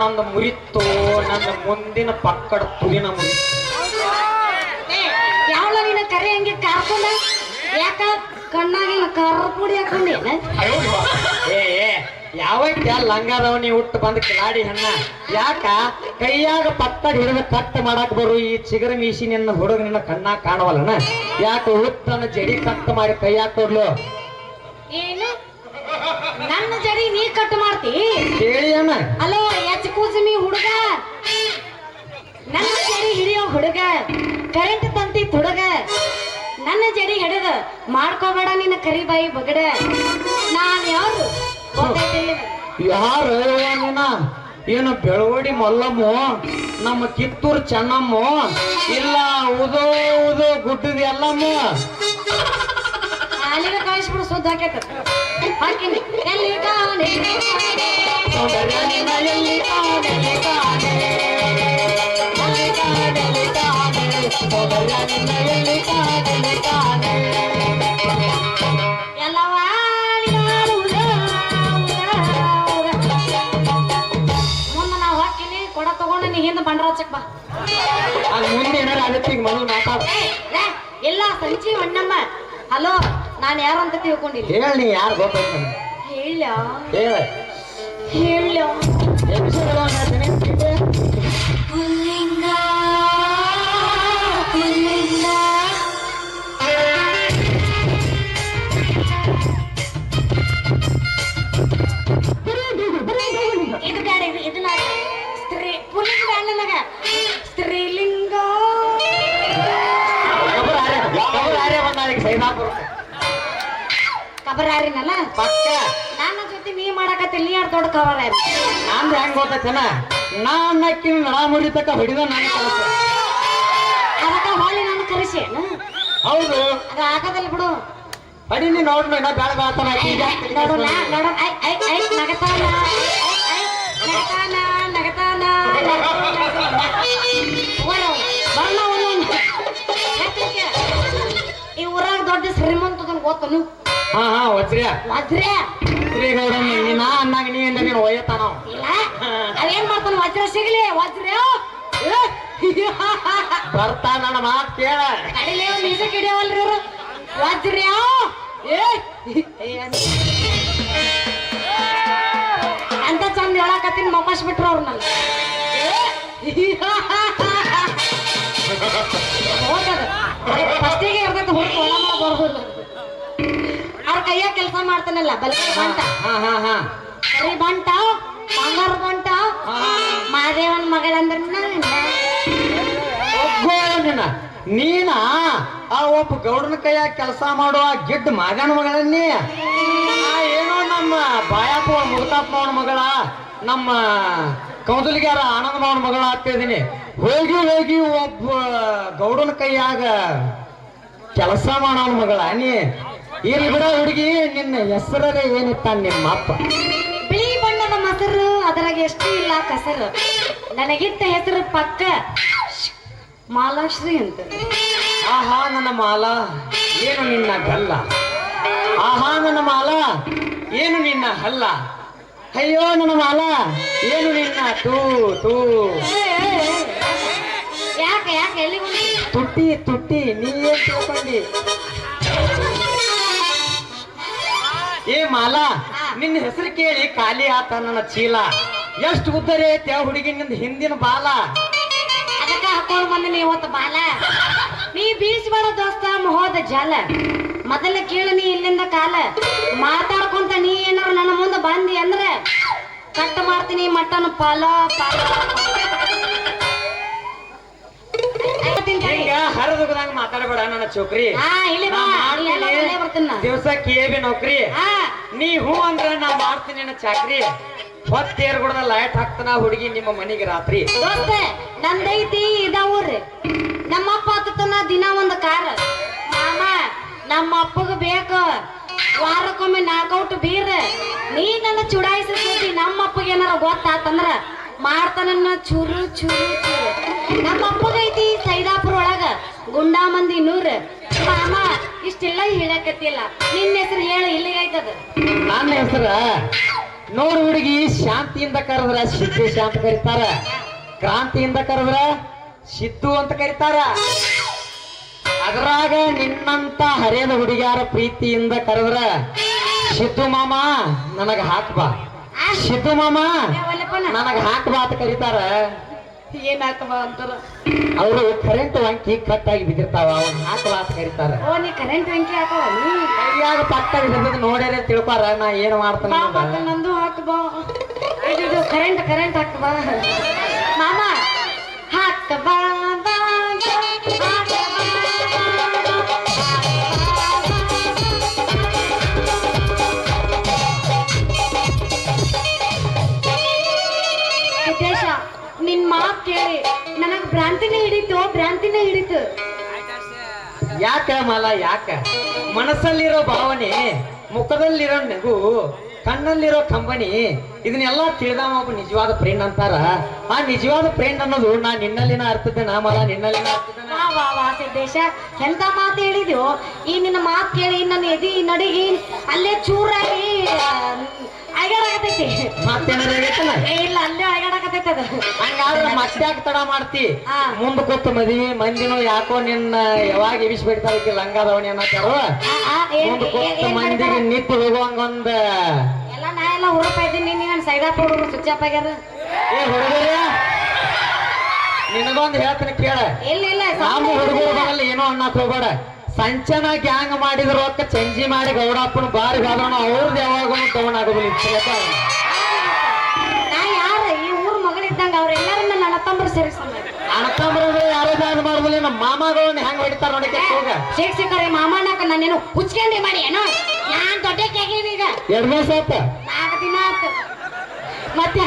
ನಂದು ಮುರಿತು ನನ್ನ ಮುಂದಿನ ಪಕ್ಕಡ ತುದಿನ ಮುರಿತು. ಯಾವಳ ನೀನ ಕರೆ ಹಂಗೆ ಕಾರ್ಕೊಂಡ? ಯಾಕ? ಕಣ್ಣಾಗಿಲ್ಲ ಪುಡಿ ಹಾಕೊಂಡೇನ ಏ ಏ, ಲಂಗಾದವನಿ ಹುಟ್ಟು ಬಂದ ಕಿಲಾಡಿ ಹಣ್ಣ? ಯಾಕ? ಕೈಯಾಗ ಪತ್ತ ಹಿಡಿದ ಕಟ್ ಮಾಡಕ್ ಬರು ಈ ಚಿಗರ ಮೀಸಿ ನಿನ್ನ ಹುಡುಗ ನಿನ್ನ ಕಣ್ಣ ಕಾಣವಲ್ಲನ? ಯಾಕ ಹುಟ್ಟನ ಜಡಿ ಕಟ್ ಮಾಡಿ ಕೈಯಾಗ ಕೊಡ್ಲು? ಏನು? ನನ್ನ ಜಡಿ ನೀ ಕಟ್ ಮಾಡ್ತಿ? ಕೇಳಿ ಅಣ್ಣ. ಅಲೋ ಎಚ್ ಕೂಸಮಿ ಹುಡುಗ. ನನ್ನ ಜಡಿ ಹಿಡಿಯೋ ಹುಡುಗ. ಕರೆಂಟ್ ತಂತಿ ತುಡುಗ. ನನ್ನ ಜಡಿ ಹಿಡಿದ. ಮಾಡ್ಕೋಬೇಡ ನಿನ್ನ ಕರಿಬಾಯಿ ಬಗಡ. ನಾನ್ ಯಾರು ಯಾರು ನೀನ? ಏನು ಬೆಳವಡಿ ಮಲ್ಲಮ್ಮ? ನಮ್ಮ ಕಿತ್ತೂರು ಚೆನ್ನಮ್ಮ? ಇಲ್ಲ ಉದೋ ಉದೋ ಗುಡ್ಡದ ಎಲ್ಲಮ್ಮ? ಅಲ್ಲಿಗೆ ಕಳಿಸ್ಬಿಡು ಸುದ್ದ ಹಾಕೈತ. ಎಲ್ಲಿ ಎಲ್ಲವ ಮುಂದೆ ನಾವು ಹಾಕಿನಿ ಕೊಡ ತಗೊಂಡು ನೀ ಹಿಂದೆ ಬಂಡ್ರ ಹಚ್ಚಕ್ ಬಾ ಅದ್ ಮುಂದೆ ಏನಾರ ಆಗತ್ತೆ ಈಗ ಮೊದಲು ಮಾತಾಡ ಏ, ಲೇ, ಇಲ್ಲ ಸಂಜೀವ್ ಅಣ್ಣಮ್ಮ ಹಲೋ ನಾನು ಯಾರು ಅಂತ ತಿಳ್ಕೊಂಡಿಲ್ಲ. ಹೇಳಿ ಯಾರು ಗೊತ್ತಾಯ್ತು ಹೇಳ ಹೇಳ ಹೇಳ ಎಪಿಸೋಡ್ ಹೇಳ್ತೀನಿ ಪುಲ್ಲಿಂಗ ಪುಲ್ಲಿಂಗ ಇದು ಬೇಡ ಇದು ಇದು ನಾ ಸ್ತ್ರೀ ಪುಲ್ಲಿಂಗ ಬೇಡ ನನಗ ಸ್ತ್ರೀಲಿಂಗ ಕಬರ್ ಆರ್ಯ ಕಬರ್ ಸೈದಾಪುರ ಪಕ್ಕ. ನನ್ನ ಜೊತೆ ನೀ ಮಾಡಕತ್ತಿಲ್ಲ ನೀ ಯಾರು ದೊಡ್ಡ ಕಬರಾರಿ? ನಂದು ಹೆಂಗ್ ಗೊತ್ತೈತನ? ನಾನು ಅಕ್ಕಿನ ನಡ ಮುರಿತಕ್ಕ ಹೊಡಿದ ನನ್ನ ಕೆಲಸ ಅದಕ್ಕ ಹೊಳ್ಳಿ ನಾನು ಕರೆಸಿ. ಹೌದು. ಅದು ಆಗದಲ್ಲಿ ಬಿಡು. ಬಡಿ ನೀ ನೋಡ್ ಇನ್ನ ಬೇಡ ಬಾತನ ಈಗ ನೋಡೋಣ ನೋಡೋಣ ಐ ಐ ಐ ನಗತಾನ ನಗತಾನ? ಈ ಊರಾಗ ದೊಡ್ಡ ಶ್ರೀಮಂತದನ್ ಗೊತ್ತನು? ಹಾ ಹಾ ವಜ್ರ್ಯ ವಜ್ರೆ? ಶ್ರೀಗೌಡ ನೀನಾ ಅನ್ನಾಗ ನೀ ಇಂದ ನೀನು ಒಯ್ಯತಾನ ಅವ. ಇಲ್ಲ. ಅವೇನ್ ಮಾಡ್ತಾನ ವಜ್ರ ಸಿಗ್ಲಿ? ವಜ್ರ ಬರ್ತಾ ನನ್ನ ಮಾತ್ ಕೇಳ. ಕಡಿಲೇ ನಿಜ ಕಿಡಿಯವಲ್ರಿ ಇವ್ರು. ವಜ್ರ ಅಂತ ಚಂದ ಹೇಳಕತ್ತೀನಿ ಮಪಾಸ್ ಬಿಟ್ರು ಅವ್ರು ನನ್ನ ಫಸ್ಟಿಗೆ ಇರ್ತೈತೆ ಹುಡುಗ ಒಳ ಬರ್ಬೋದು ಕೈಯಾಗ ಕೆಲಸ ಮಾಡ್ತಾನಲ್ಲ ಬಲೆ ಬಂಟ. ಹಾ ಹಾ ಹಾ. ಕರಿ ಬಂಟ ಬಂಗಾರ ಬಂಟ ಮಾದೇವನ್ ಮಗಳಂದ್ರ ನೀನ ಆ ಒಬ್ಬ ಗೌಡನ ಕೈಯ ಕೆಲಸ ಮಾಡುವ ಗಿಡ್ಡ ಮಗನ ಮಗಳನ್ನೇ? ಏನೋ ನಮ್ಮ ಬಾಯಪ್ಪ ಮುಗತಪ್ಪನವನ ಮಗಳ ನಮ್ಮ ಕೌದಲಿಗಾರ ಆನಂದ ಮಾವನ ಮಗಳ ಆಗ್ತಿದ್ದೀನಿ ಹೋಗಿ ಹೋಗಿ ಒಬ್ಬ ಗೌಡನ ಕೈಯಾಗ ಕೆಲಸ ಮಾಡೋನ್ ಮಗಳ ನೀ. ಇಲ್ಲಿ ಬಿಡ ಹುಡುಗಿ ನಿನ್ನ ಹೆಸರೇ ಏನಿತ್ತ ನಿಮ್ಮ ಅಪ್ಪ? ಬಿಳಿ ಬಣ್ಣದ ಮೊಸರು ಅದರಾಗ ಎಷ್ಟು ಇಲ್ಲ ಕಸರು. ನನಗಿತ್ತ ಹೆಸರು ಪಕ್ಕ ಮಾಲಾಶ್ರೀ ಅಂತ. ಆಹಾ ನನ್ನ ಮಾಲ ಏನು ನಿನ್ನ ಗಲ್ಲ? ಆಹಾ ನನ್ನ ಮಾಲ ಏನು ನಿನ್ನ ಹಲ್ಲ? ಅಯ್ಯೋ ನನ್ನ ಮಾಲ ಏನು ನಿನ್ನ ತೂ ತೂ? ಯಾಕೆ ಯಾಕೆ ಎಲ್ಲಿ ತುಟ್ಟಿ ತುಟ್ಟಿ ನೀ ಏನ್ ತಿಳ್ಕೊಂಡಿ? ಏ ಮಾಲಾ ನಿನ್ನ ಹೆಸರು ಕೇಳಿ ಖಾಲಿ ಆತ ನನ್ನ ಚೀಲ. ಎಷ್ಟು ಉದ್ದರೆ ಐತೆ ಆ ಹುಡುಗಿನಿಂದ ಹಿಂದಿನ ಬಾಲ? ಅದಕ್ಕ ಹಾಕೊಂಡು ಬಂದಿನಿ ಇವತ್ತು ಬಾಲ. ನೀ ಬೀಳ್ಸ್ಬೇಡ ದೋಸ್ತ ಹೋದ ಜಾಲ. ಮೊದಲ ಕೇಳು ನೀ ಇಲ್ಲಿಂದ ಕಾಲ. ಮಾತಾಡ್ಕೊಂತ ನೀ ಏನಾರ ನನ್ನ ಮುಂದೆ ಬಂದಿ ಅಂದ್ರೆ ಕಟ್ ಮಾಡ್ತೀನಿ ಮಟನ್ ಪಾಲ ಪಾಲ. ಹಿಂಗ? ಹರಿದುಗದಂಗ ಮಾತಾಡಬೇಡ ನನ್ನ ಚೋಕ್ರಿ. ಹಾ ಇಲ್ಲಿ ಬಾ. ಎಲ್ಲ ಬರ್ತೀನಿ. ದಿವಸ ಕೇಬಿ ನೌಕರಿ. ಹಾ. ನೀ ಹೂ ಅಂದ್ರ ನಾ ಮಾಡ್ತೀನಿ ನನ್ನ ಚಾಕ್ರಿ. ಹೊತ್ತೇರ್ ಗುಡದ ಲೈಟ್ ಹಾಕ್ತಾನ ಹುಡುಗಿ ನಿಮ್ಮ ಮನೆಗೆ ರಾತ್ರಿ. ದೋಸ್ತ ನಂದೈತಿ ಇದ ಊರ್ರಿ. ನಮ್ಮ ಅಪ್ಪ ಹತ್ತತನ ದಿನ ಒಂದು ಕಾರ. ಮಾಮ ನಮ್ಮ ಅಪ್ಪಗ ಬೇಕು ವಾರಕ್ಕೊಮ್ಮೆ ನಾಕೌಟ್ ಬೀರ್. ನೀ ನನ್ನ ಚುಡಾಯಿಸಿ ನಮ್ಮ ಅಪ್ಪಗೆ ಏನಾರ ಗೊತ್ತಾತಂದ್ರ ಮಾಡ್ತಾನ ಚೂರು ಚೂರು ಚೂರು. ನಮ್ಮ ಅಪ್ಪಗೈತಿ ಸೈದಾಪುರ ಒಳಗ ಗುಂಡಾ ಮಂದಿ ನೂರ್. ಮಾಮ ಇಷ್ಟೆಲ್ಲ ಹೇಳಕತ್ತಿಲ್ಲ. ನಿನ್ನ ಹೆಸರು ಹೇಳು ಇಲ್ಲಿಗೈತದ ನನ್ನ ಹೆಸರ ನೋಡು ಹುಡುಗಿ ಶಾಂತಿಯಿಂದ ಕರೆದ್ರ ಸಿದ್ದು ಶಾಂತ ಕರೀತಾರ. ಕ್ರಾಂತಿಯಿಂದ ಕರೆದ್ರ ಸಿದ್ದು ಅಂತ ಕರೀತಾರ. ಅದ್ರಾಗ ನಿನ್ನಂತ ಹರಿಯದ ಹುಡುಗಿಯಾರ ಪ್ರೀತಿಯಿಂದ ಕರೆದ್ರ ಸಿದ್ದು ಮಾಮ ನನಗ ಹಾಕ್ಬಾ ಸಿದ್ದು ಮಾಮ ನನಗ ಹಾಕ್ಬಾ ಅಂತ ಕರೀತಾರ. ಏನ್ ಹಾಕಬ ಅಂತಾರ? ಅವರು ಕರೆಂಟ್ ವಂಕಿ ಕಟ್ ಆಗಿ ಬಿದ್ದಿರ್ತಾವ ಹಾಕ್ ಬಾತು ಅಂತ ಕರೀತಾರ. ಓ ನೀ ಕರೆಂಟ್ ಬೆಂಕಿ ಹಾಕವ ನೀ? ಕೈಯಾಗ ಪಟ್ಟಾಗಿ ಹಿಡಿದು ನೋಡ್ಯಾರೆ ತಿಳ್ಪಾರ ನಾ ಏನ್ ಮಾಡ್ತಾನೆ ನಂದು ಹಾಕಬಾ ಕರೆಂಟ್ ಕರೆಂಟ್ ಹಾಕಬಾ ಯಾಕ ಮಾಲ, ಯಾಕ? ಮನಸ್ಸಲ್ಲಿರೋ ಭಾವನೆ, ಮುಖದಲ್ಲಿರೋ ನಗು, ಕಣ್ಣಲ್ಲಿರೋ ಕಂಬನಿ, ಇದನ್ನೆಲ್ಲ ತಿಳಿದವ ಒಬ್ಬ ನಿಜವಾದ ಫ್ರೆಂಡ್ ಅಂತಾರ. ಆ ನಿಜವಾದ ಫ್ರೆಂಡ್ ಅನ್ನೋದು ನಾ ನಿನ್ನಲ್ಲಿನ ಅರ್ಥದ ನಾ ಮಲ, ನಿನ್ನಲ್ಲಿನ ಸಿದ್ದೇಶ, ಎಂತ ಮಾತು ಹೇಳಿದ್ಯೋ? ಈ ನಿನ್ನ ಮಾತು ಕೇಳಿ ನನ್ನ ಎದಿ ನಡಿಗಿ ಅಲ್ಲೇ ಚೂರಾಗಿ ಅಳಗಾಡಕತೈತಿ ಮತ್ತೇನಾರ ಆಗೈತಲ್ಲ? ಏ ಇಲ್ಲ ಅಲ್ಲೇ ಅಳಗಾಡಕತೈತಿ ಅದು. ಹಂಗಾದ್ರೆ ಮತ್ತೆ ತಡ ಮಾಡ್ತಿ. ಆ. ಮುಂದ್ ಕೂತು ಮದ್ವಿ ಮಂದಿನೂ ಯಾಕೋ ನಿನ್ನ ಯಾವಾಗ ಎಬಿಸ್ಬಿಡ್ತಾರ ಲಂಗಾದವಣಿ ಅನ್ನತ್ತಾರ? ಆ, ಆ, ಏನ್- ಮುಂದ್ ಏನ್- ಕೂತು ಏನ್ ಮಂದಿಗೆ ನಿಪ್ಪು ನಿಂತು ಹೋಗುವಂಗೊಂದ ಎಲ್ಲ ನಾ ಎಲ್ಲ ಹುರುಪ ಇದ್ದೀನಿ. ನೀನು ಸ್ವಿಚ್ ಆಫ್ ಆಗ್ಯಾರ? ಏ ಹುಡುಗರೇ ನಿನಗೊಂದು ಹೇಳ್ತೀನಿ ಕೇಳ. ಇಲ್ಲ ಇಲ್ಲ ನಮ್ಮ ಸೌಂಡ್ ಹುಡುಗರ ಇಲ್ಲ. ಏನೋ ಅಣ್ಣ ಹೋಗ್ಬೇಡ. ಸಂಚನ ಗ್ಯಾಂಗ್ ಮಾಡಿದ್ರು ರೊಕ್ಕ ಚಂಜಿ ಮಾಡಿ ಗೌಡಪ್ಪನ ಬಾರಿ ಹೋದ್ರಣ ಅವ್ರದ್ದು ಯಾವಾಗ ತಗೊಂಡಾಗೋದಿಲ್ಲ ನಾ ಯಾರ? ಈ ಊರ್ ಮಗಳಿದ್ದಂಗ ಅವ್ರೆಲ್ಲಾರು ನನ್ನ ಅಣ್ಣ ಯಾರೋ ಮಾಡೋದಿಲ್ಲ ನಮ್ಮ ಮಾಮಗಳನ್ನ ಹೆಂಗ್ ಹೊಡಿತಾರ ನೋಡಿ ಹೋಗ ಶಿಕ್ಷಕರೇ ನಾನೇನು ಹುಚ್ಕೊಂಡಿ ಮಾಡಿ ಏನೋ? ನಾನ್ ದೊಡ್ಡಕ್ಕೆ ಕೇಗಿನಿ ಈಗ. ಎರಡ್ ದಿವಸ ಆತ ನಾಲ್ಕು ದಿನ ಆಯ್ತು ಮತ್ತೆ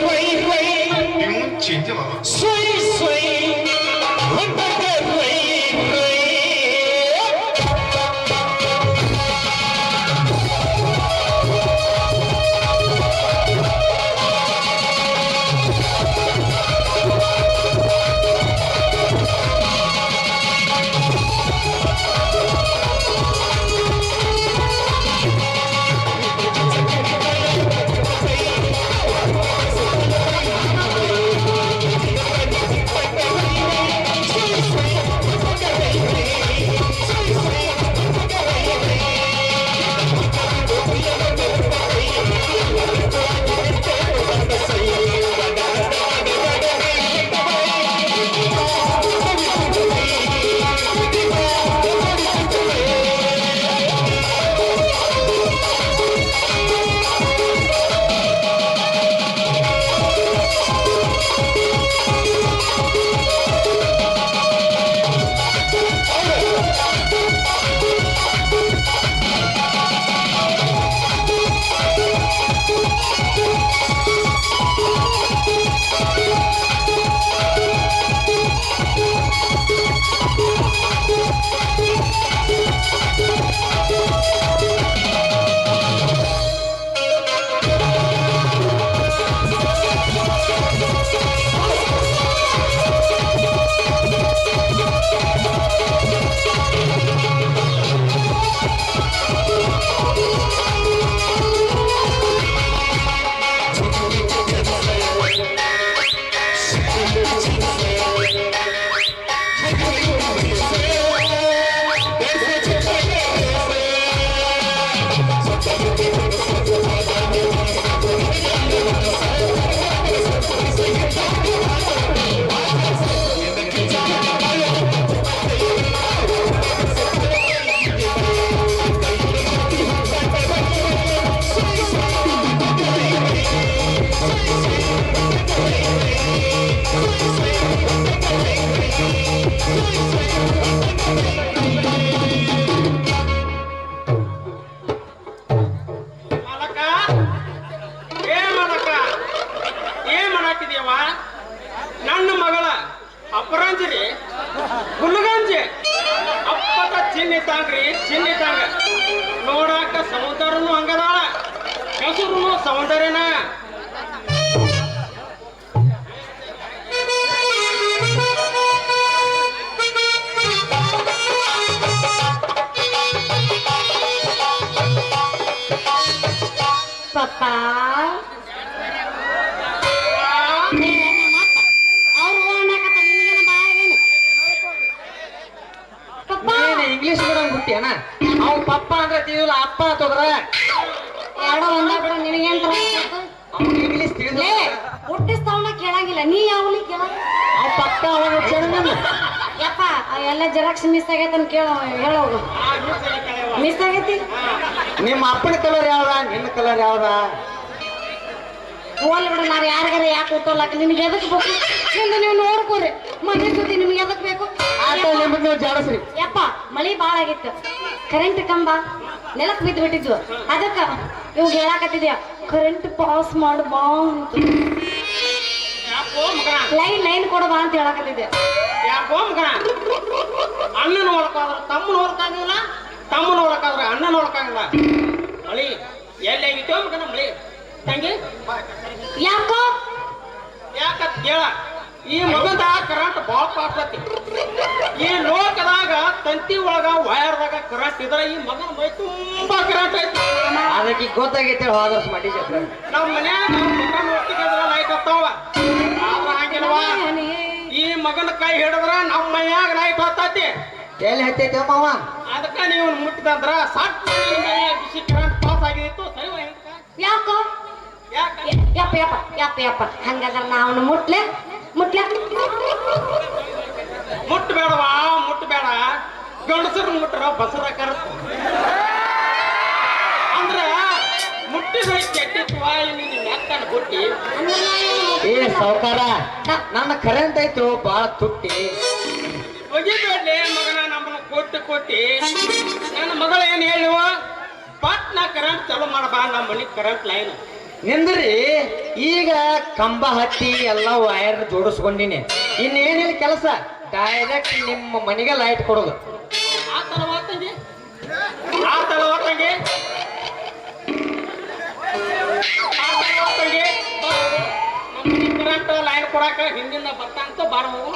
对对，给我们请进来吧。ಇಂಗ್ಲಿಷ್ ಮೀಡಿಯಂ ಹುಟ್ಟಿಯನ ಅವ್ ಪಪ್ಪ ಅಂದ್ರೆ ತಿಳಿದಿಲ್ಲ ಅಪ್ಪ ಅಂತಂದ್ರ. ಎರಡೋ ಒಂದ ಬಿಡ ನಿನಗೇನ್ ಅವ್ನು ಇಂಗ್ಲಿಷ್ ತಿಳಿದ ಲೇ ಹುಟ್ಟಿಸ್ತಾವನ ಕೇಳಂಗಿಲ್ಲ. ನೀ ಯಾವಲಿ ಕೇಳ? ಅವ್ ಪಪ್ಪ ಅವನು ಚಂದನ್ ಯಪ್ಪ ಎಲ್ಲ ಜೆರಾಕ್ಸ್ ಮಿಸ್ ಆಗೈತನ್ ಕೇಳ ಹೇಳೋಗು ಮಿಸ್ ಆಗೈತಿ ನಿಮ್ಮ ಅಪ್ಪನ ಕಲರ್ ಯಾವ್ದ ನಿನ್ನ ಕಲರ್ ಯಾವ್ದ? ಹೋಲ್ ಬಿಡ ನಾವ್ ಯಾರಿಗಾರ ಯಾಕೆ ಹುಟ್ಟೋಲಾಕ ನಿಮ್ಗೆ ಎದಕ್ ಬೇಕು? ನಿಮ್ದು ನೀವು ನೋಡ್ಕೋರಿ. ಮನೆ ಜೊತೆ ನಿಮ್ಗೆ ಎದಕ್ ಬೇಕು? ಆಟ ನಿಮ್ಮದ್ ನೀವು ಜಾಡಸ್ರಿ. ಯಪ್ಪ ಮಳಿ ಬಾಳ ಆಗಿತ್ತು. ಕರೆಂಟ್ ಕಂಬ ನೆಲಕ್ ಬಿದ್ದು ಬಿಟ್ಟಿದ್ವು ಅದಕ್ಕ ಇವಾಗ ಹೇಳಾಕತ್ತಿದ್ಯ ಕರೆಂಟ್ ಪಾಸ್ ಮಾಡು ಬಾ ಅಂತ. ಲೈನ್ ಲೈನ್ ಕೊಡು ಬಾ ಅಂತ ಹೇಳಾಕತ್ತಿದ್ದೆ. ಯಾಕೋ ಮಗನ? ನೋಡ್ಕೋ ತಮ್ಮ ನೋಡಕ್ಕಾಗಿಲ್ಲ ತಮ್ಮ ನೋಡಕ್ಕಾದ್ರೆ ಅಣ್ಣ ನೋಡಕ್ಕಾಗಿಲ್ಲ. ಮಳಿ ಎಲ್ಲಿ ಆಗಿತ್ತು ಮಗನ ಮಳಿ? ತಂಗಿ? ಯಾಕೋ? ಯಾಕತ್ ಕೇಳ. ಈ ಮಗದ ಕರೆಂಟ್ ಭಾಳ ಪಾಡ್ತತಿ ಈ ಲೋಕದಾಗ ತಂತಿ ಒಳಗ ವಯರ್ದಾಗ ಕರೆಂಟ್ ಇದ್ರ ಈ ಮಗನ ಮೈ ತುಂಬಾ ಕರೆಂಟ್ ಐತಿ. ಅದಕ್ಕೆ ಗೊತ್ತಾಗೈತೆ ಹೋದರ್ಸ್ ಮಾಡಿ ನಮ್ಮ ಮನ್ಯಾಗ ಲೈಟ್ ಹತ್ತಾವ. ಆದ್ರ ಹಂಗಿಲ್ವಾ? ಈ ಮಗನ ಕೈ ಹಿಡಿದ್ರ ನಮ್ಮ ಮನ್ಯಾಗ ಲೈಟ್ ಹತ್ತತಿ. ಎಲ್ಲಿ ಹತ್ತೈತೆ ಮಾವ? ಅದಕ್ಕ ನೀವು ಮುಟ್ಟಿದಂದ್ರ ಸಟ್ ಬಿಸಿ ಕರೆಂಟ್ ಪಾಸ್ ಆಗಿತ್ತು. ಯಾಕೋ? ಯಾಕ? ಯಪ್ಪ ಯಪ್ಪ ಯಪ್ಪ ಯಪ್ಪ. ಹಂಗಾದ್ರ ನಾವು ಮುಟ್ಲೆ? ಮುಟ್ಲೆ? ಮುಟ್ಟಬೇಡವಾ ಮುಟ್ಟಬೇಡ ಗಂಡಸರು ಮುಟ್ರ ಬಸರ ಕರ ಅಂದ್ರ ಮುಟ್ಟಿದ ಕೆಟ್ಟಿತ್ವಾ ನಿನ್ನ ಮೆತ್ತನ ಬುಟ್ಟಿ. ಏ ಸಾವುಕಾರ ನನ್ನ ಕರೆಂಟ್ ಆಯ್ತು ಬಾಳ ತುಟ್ಟಿ. ಒಗಿಬೇಡ್ಲಿ ಮಗನ. ಕೊಟ್ಟು ಕೊಟ್ಟಿ ನನ್ನ ಮಗಳ ಏನ್ ಹೇಳುವ? ಪಟ್ನ ಕರೆಂಟ್ ಚಾಲು ಮಾಡಬಾ ನಮ್ಮ ಮನೆ ಕರೆಂಟ್ ಲೈನ್ ನಿಂದ್ರಿ ಈಗ ಕಂಬ ಹತ್ತಿ ಎಲ್ಲ ವೈರ್ ಜೋಡಿಸ್ಕೊಂಡಿನಿ. ಇನ್ನೇನಿಲ್ಲ ಕೆಲಸ? ಡೈರೆಕ್ಟ್ ನಿಮ್ಮ ಮನೆಗೆ ಲೈಟ್ ಕೊಡೋದು. ಆ ಆ ಆ ಕರೆಂಟ್ ಲೈನ್ ಕೊಡಾಕ ಹಿಂದಿಂದ ಬರ್ತಾಂತ ಬಾರ ಹೋಗು ಹೋಗು ನಾನು